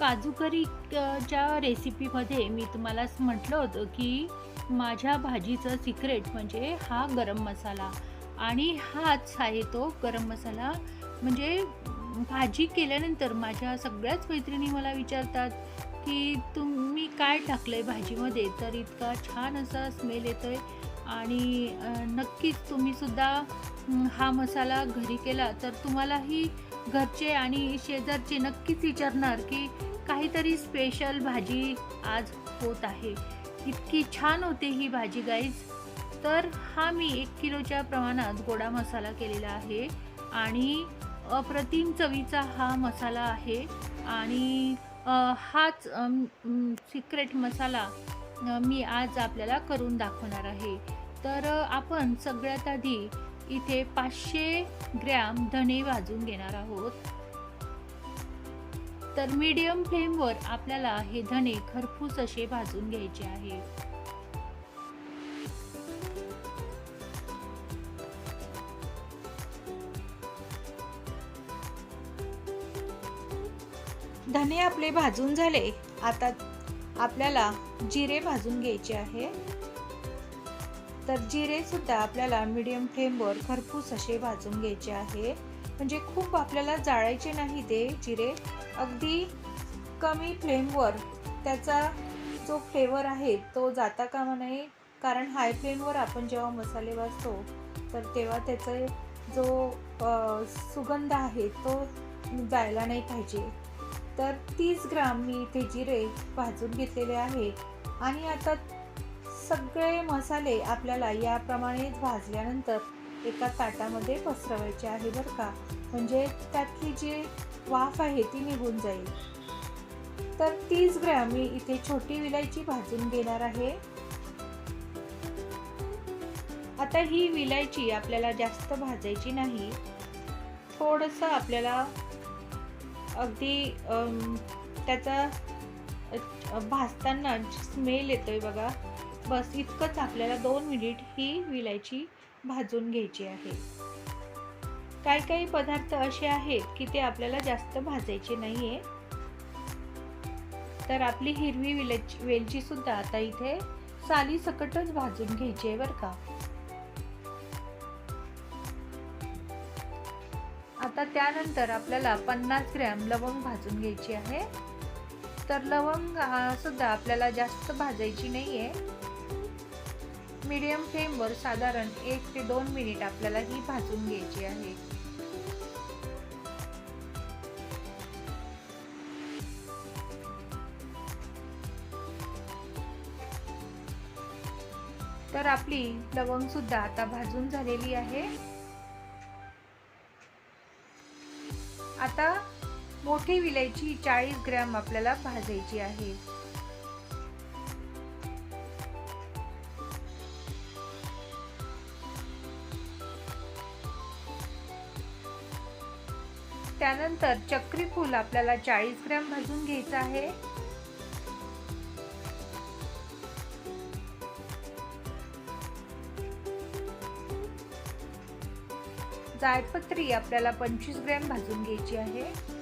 काजू करीच्या रेसिपीमध्ये मी तुम्हाला म्हटलं होतं की माझ्या भाजीचं सिक्रेट म्हणजे हा गरम मसाला आणि हाच आहे तो गरम मसाला. म्हणजे भाजी केल्यानंतर माझ्या सगळ्याच मैत्रिणी मला विचारतात की तुम्ही काय टाकलं आहे भाजीमध्ये? तर इतका छान असा स्मेल येतो आहे आणि नक्कीच तुम्हीसुद्धा हा मसाला घरी केला तर तुम्हालाही घरचे आणि शेजारचे नक्कीच विचारणार की काहीतरी स्पेशल भाजी आज होत आहे. इतकी छान होते ही भाजी गाईज तर हा मी एक किलोच्या प्रमाणात गोडा मसाला केलेला आहे. आणि अप्रतिम चवीचा हा मसाला आहे. आणि हाच सिक्रेट मसाला मी आज आपल्याला करून दाखवणार आहे. तर आपण सगळ्यात आधी इथे पाचशे ग्रॅम धणे भाजून घेणार आहोत. तर मीडियम फ्लेमवर आपल्याला हे धणे खरपूस असे भाजून घ्यायचे आहे. धने आपले भाजून झाले. आता आपल्याला जिरे भाजून घ्यायचे आहे. तर जिरे सुद्धा आपल्याला मीडियम फ्लेमवर खरपूस असे भाजून घ्यायचे आहे. म्हणजे खूप आपल्याला जाळायचे नाही ते जिरे. अगदी कमी फ्लेमवर त्याचा जो फ्लेवर आहे तो जाता कामा नये. कारण हाय फ्लेमवर आपण जेव्हा मसाले भाजतो तर तेव्हा त्याचे जो सुगंध आहे तो जायला नाही पाहिजे. तर तीस ग्राम मी इथे जिरे भाजून घेतलेले आहे. आणि आता सगळे मसाले आपल्याला याप्रमाणेच भाजल्यानंतर एका ताटामध्ये पसरवायचे आहे बरं का. म्हणजे त्यातली जी वाफ आहे ती निघून जाईल. तर तीस ग्रॅम मी इथे छोटी विलायची भाजून घेणार आहे. आता ही विलायची आपल्याला जास्त भाजायची नाही. थोडंसं आपल्याला अगदी त्याचा भाजताना स्मेल येतोय बघा. बस इतकंच आपल्याला दोन मिनिट ही विलायची भाजून घ्यायची आहे. काही काही पदार्थ असे आहेत की ते आपल्याला जास्त भाजायचे नाहीये. तर आपली हिरवी वेलची सुद्धा आता इथे साली सकटच भाजून घ्यायची आहे बरं का. आता त्यानंतर आपल्याला पन्नास ग्रॅम लवंग भाजून घ्यायची आहे. तर लवंग सुद्धा आपल्याला जास्त भाजायची नाही आहे मीडियम फ्लेमवर साधारण एक ते दोन मिनिट आपल्याला ही भाजून घ्यायची आहे. तर आपली लवंग सुद्धा आता भाजून झालेली आहे. आता मोठी विलायची चाळीस ग्रॅम आपल्याला भाजायची आहे. त्यानंतर चक्री फूल आपल्याला चाळीस ग्रॅम भाजून घ्यायचं आहे. जायपत्री आपल्याला पंचवीस ग्रॅम भाजून घ्यायची आहे.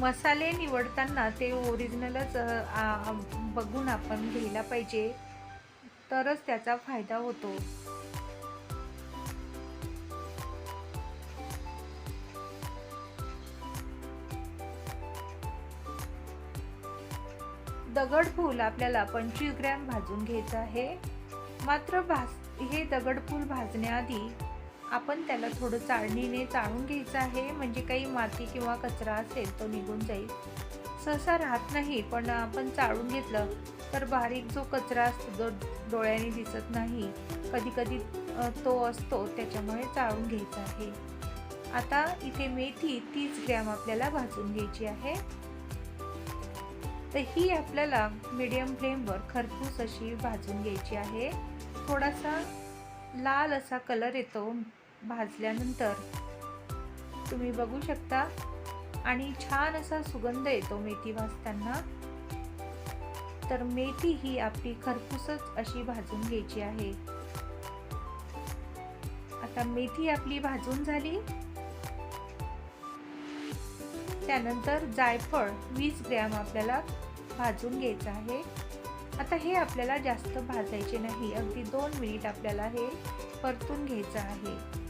मसाले निवडताना ते ओरिजिनलच बघून आपण घ्यायला पाहिजे. तरच त्याचा फायदा होतो. दगडफूल आपल्याला पंचवीस ग्रॅम भाजून घ्यायचं आहे. मात्र भाज हे दगडफूल भाजण्याआधी आपण त्याला थोडं चाळणीने चाळून घ्यायचं आहे. म्हणजे काही माती किंवा कचरा असेल तो निघून जाईल. सहसा राहत नाही पण आपण चाळून घेतलं तर बारीक जो कचरा असतो जो डोळ्याने दिसत नाही कधी कधी तो असतो त्याच्यामुळे चाळून घ्यायचा आहे. आता इथे मेथी तीस ग्रॅम आपल्याला भाजून घ्यायची आहे. तर ही आपल्याला मीडियम फ्लेमवर खरपूस अशी भाजून घ्यायची आहे. थोडासा लाल असा कलर येतो. भाजल्यानंतर तुम्ही बघू शकता. आणि छान असा सुगंध येतो मेथी भाजताना. तर मेथी ही आपली खरपूसच अशी भाजून घ्यायची आहे. आता मेथी आपली भाजून झाली. त्यानंतर जायफळ वीस ग्रॅम आपल्याला भाजून घ्यायचं आहे. आता हे आपल्याला जास्त भाजायचे नाही. अगदी दोन मिनिट आपल्याला हे परतून घ्यायचं आहे.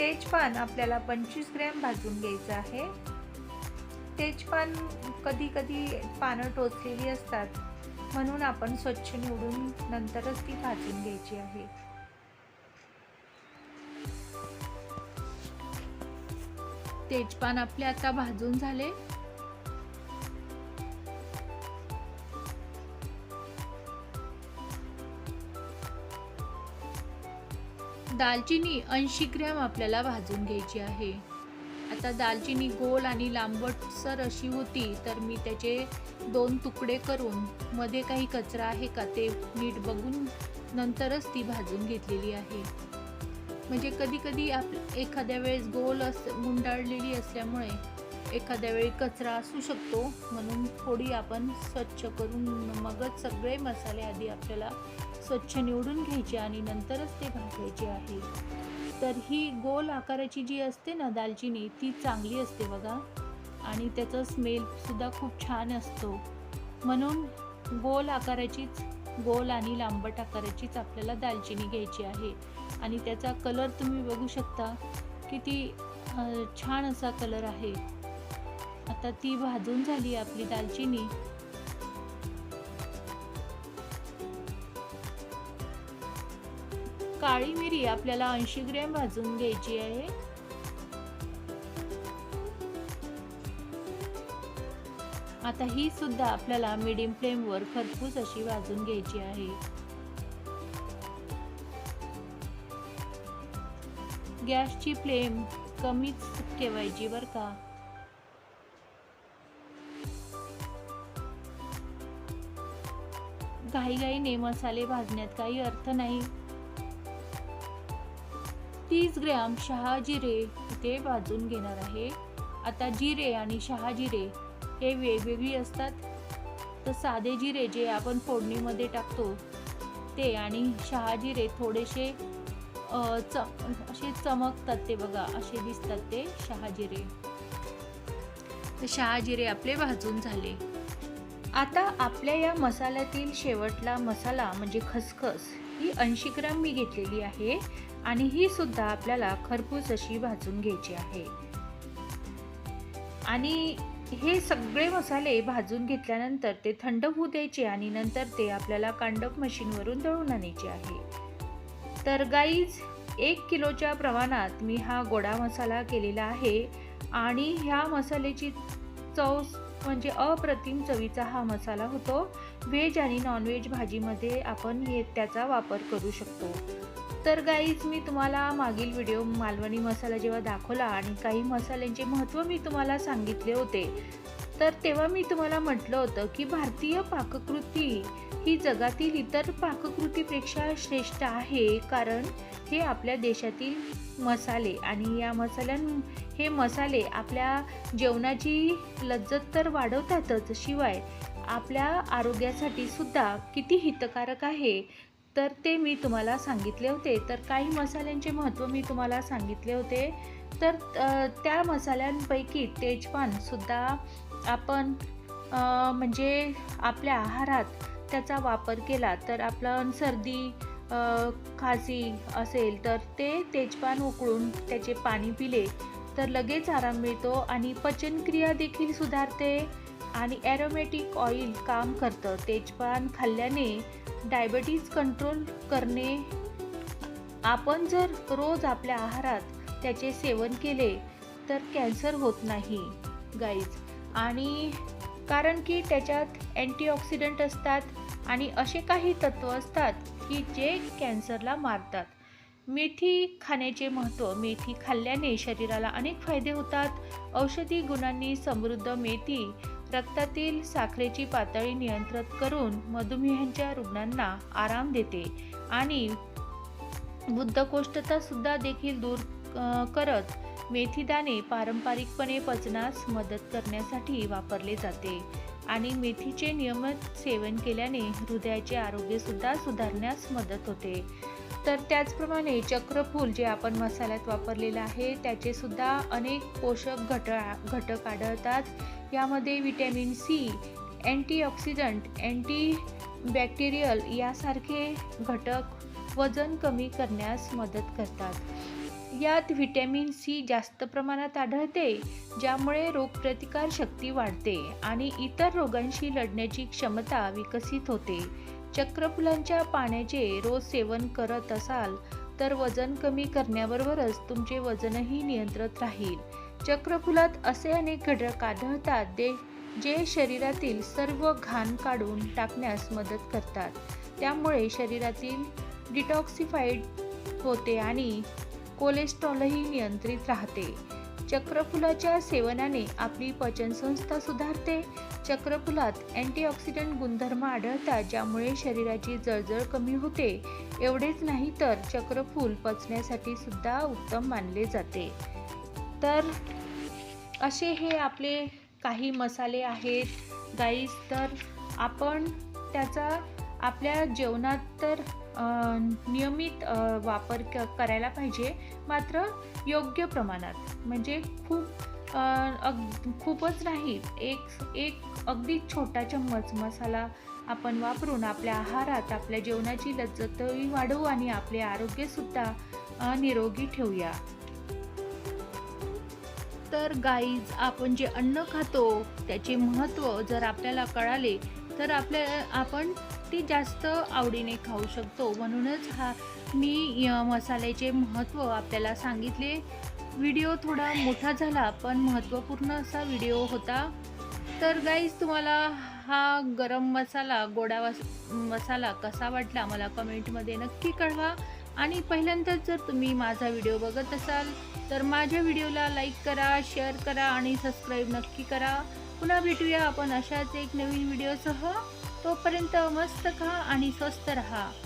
तेजपान आपल्याला पंचवीस ग्रॅम भाजून घ्यायचं आहे. तेजपान कधी कधी पानं टोचलेली असतात म्हणून आपण स्वच्छ निवडून नंतरच ती भाजून घ्यायची आहे. तेजपान आपले आता भाजून झाले. दालचिनी ऐंशी ग्रॅम आपल्याला भाजून घ्यायची आहे. आता दालचिनी गोल आणि लांबटसर अशी होती तर मी त्याचे दोन तुकडे करून मध्ये काही कचरा आहे का ते नीट बघून नंतरच ती भाजून घेतलेली आहे. म्हणजे कधीकधी आप एखाद्या वेळेस गोल अस गुंडाळलेली असल्यामुळे एखाद्या वेळी कचरा असू शकतो म्हणून थोडी आपण स्वच्छ करून मगच सगळे मसाले आधी आपल्याला स्वच्छ निवडून घ्यायचे आणि नंतरच ते भाजायचे आहे. तर ही गोल आकाराची जी असते ना दालचिनी ती चांगली असते बघा. आणि त्याचा स्मेलसुद्धा खूप छान असतो. म्हणून गोल आकाराचीच गोल आणि लांबट आकाराचीच आपल्याला दालचिनी घ्यायची आहे. आणि त्याचा कलर तुम्ही बघू शकता. किती छान असा कलर आहे. आता ती भाजून झाली आपली दालचिनी. काळी मिरी आपल्याला ऐंशी ग्रॅम भाजून घ्यायची आहे. आता ही सुद्धा आपल्याला मिडियम फ्लेमवर खरपूस अशी भाजून घ्यायची आहे. गॅसची फ्लेम कमीच ठेवायची बर का. घाईघाईने मसाले भाजण्यात काही अर्थ नाही. तीस ग्रॅम शहा जिरे इथे भाजून घेणार आहे. आता जिरे आणि शहा जिरे हे वेगवेगळी असतात. तर साधे जिरे जे आपण फोडणीमध्ये टाकतो ते आणि शहा जिरे थोडेसे च चम असे चमकतात ते बघा असे दिसतात ते शहा जिरे तर शहा जिरे आपले भाजून झाले. आता आपल्या या मसाल्यातील शेवटला मसाला म्हणजे खसखस ही ऐंशी ग्राम मी घेतलेली आहे. आणि ही सुद्धा आपल्याला खरपूस अशी भाजून घ्यायची आहे. आणि हे सगळे मसाले भाजून घेतल्यानंतर ते थंड होऊ द्यायचे आणि नंतर ते आपल्याला कांडप मशीनवरून दळून आणायचे आहे. तर गाईज एक किलोच्या प्रमाणात मी हा गोडा मसाला केलेला आहे आणि ह्या मसाल्याची चव म्हणजे अप्रतिम चवीचा हा मसाला होतो. व्हेज आणि नॉनव्हेज भाजीमध्ये आपण हे त्याचा वापर करू शकतो. तर गाईज मी तुम्हाला मागील व्हिडिओ मालवणी मसाला जेव्हा दाखवला आणि काही मसाल्यांचे महत्त्व मी तुम्हाला सांगितले होते तर तेव्हा मी तुम्हाला म्हटलं होतं की भारतीय पाककृती ही जगातील इतर पाककृतीपेक्षा श्रेष्ठ आहे कारण हे आपल्या देशातील मसाले आणि या मसाल्यां हे मसाले आपल्या जेवणाची लज्जत तर वाढवतातच शिवाय आपल्या आरोग्यासाठी सुद्धा किती हितकारक आहे. तर ते मी तुम्हाला सांगितले होते. तर काही मसाल्यांचे महत्त्व मी तुम्हाला सांगितले होते. तर त्या मसाल्यांपैकी तेजपानसुद्धा आपण म्हणजे आपल्या आहारात त्याचा वापर केला तर आपलं सर्दी खासी असेल तर ते तेजपान उकळून त्याचे पाणी पिले तर लगेच आराम मिळतो आणि पचनक्रिया देखील सुधारते आणि ॲरोमॅटिक ऑइल काम करतं. तेजपान खाल्ल्याने डायबिटीज कंट्रोल करणे. आपण जर रोज आपल्या आहारात त्याचे सेवन केले तर कॅन्सर होत नाही गाईज आणि कारण की त्याच्यात अँटीऑक्सिडंट असतात आणि असे काही तत्त्व असतात की जे कॅन्सरला मारतात. मेथी खाण्याचे महत्त्व मेथी खाल्ल्याने शरीराला अनेक फायदे होतात. औषधी गुणांनी समृद्ध मेथी रक्तातील साखरेची पातळी नियंत्रित करून मधुमेहांच्या रुग्णांना आराम देते आणि बुद्धकोष्ठता सुद्धा देखील दूर करत मेथीदाणे पारंपरिकपणे पचनास मदत करण्यासाठी वापरले जाते आणि मेथीचे नियमित सेवन केल्याने हृदयाचे आरोग्यसुद्धा सुधारण्यास मदत होते. तर त्याचप्रमाणे चक्रफूल जे आपण मसाल्यात वापरलेलं आहे त्याचेसुद्धा अनेक पोषक घट घटक आढळतात. यामध्ये vitamin C antioxidant anti bacterial यासारखे घटक वजन कमी करण्यास मदत करतात. यात व्हिटॅमिन सी जास्त प्रमाणात आढळते ज्यामुळे रोगप्रतिकार शक्ती वाढते आणि इतर रोगांशी लढण्याची क्षमता विकसित होते. चक्रफुलांच्या पाण्याचे रोज सेवन करत असाल तर वजन कमी करण्याबरोबरच तुमचे वजनही नियंत्रित राहील. चक्रफुलात असे अनेक घटक आढळतात दे जे शरीरातील सर्व घाण काढून टाकण्यास मदत करतात. त्यामुळे शरीरातील डिटॉक्सिफाईड होते आणि कोलेस्ट्रॉलही नियंत्रित राहते. चक्रफुलाच्या सेवनाने आपली पचनसंस्था सुधारते. चक्रफुलात अँटीऑक्सिडंट गुणधर्म आढळतात ज्यामुळे शरीराची जळजळ कमी होते. एवढेच नाही तर चक्रफूल पचण्यासाठी सुद्धा उत्तम मानले जाते. तर असे हे आपले काही मसाले आहेत. गाईस तर आपण त्याचा आपल्या जेवणात तर नियमित वापर क करायला पाहिजे. मात्र योग्य प्रमाणात. म्हणजे खूप अग खूपच नाही. एक एक अगदी छोटा चम्मच मसाला आपण वापरून आपल्या आहारात आपल्या जेवणाची लज्जतही वाढवू आणि आपले आरोग्यसुद्धा निरोगी ठेवूया. तर गाईज आपण जे अन्न खातो त्याचे महत्त्व जर आपल्याला कळाले तर आपल्या आपण ती जास्त आवडीने खाऊ शकतो. म्हणूनच हा मी मसाल्याचे महत्त्व आपल्याला सांगितले. व्हिडिओ थोडा मोठा झाला पण महत्त्वपूर्ण असा व्हिडिओ होता. तर गाईज तुम्हाला हा गरम मसाला गोडा वस मसाला कसा वाटला मला कमेंटमध्ये नक्की कळवा. आणि पहिल्यांदाच जर तुम्ही माझा व्हिडिओ बघत असाल तर माझ्या व्हिडिओला लाईक करा शेअर करा आणि सबस्क्राईब नक्की करा. पुन्हा भेटूया आपण अशाच एक नवीन व्हिडिओसह. तोपर्यंत मस्त खा आणि स्वस्त रहा.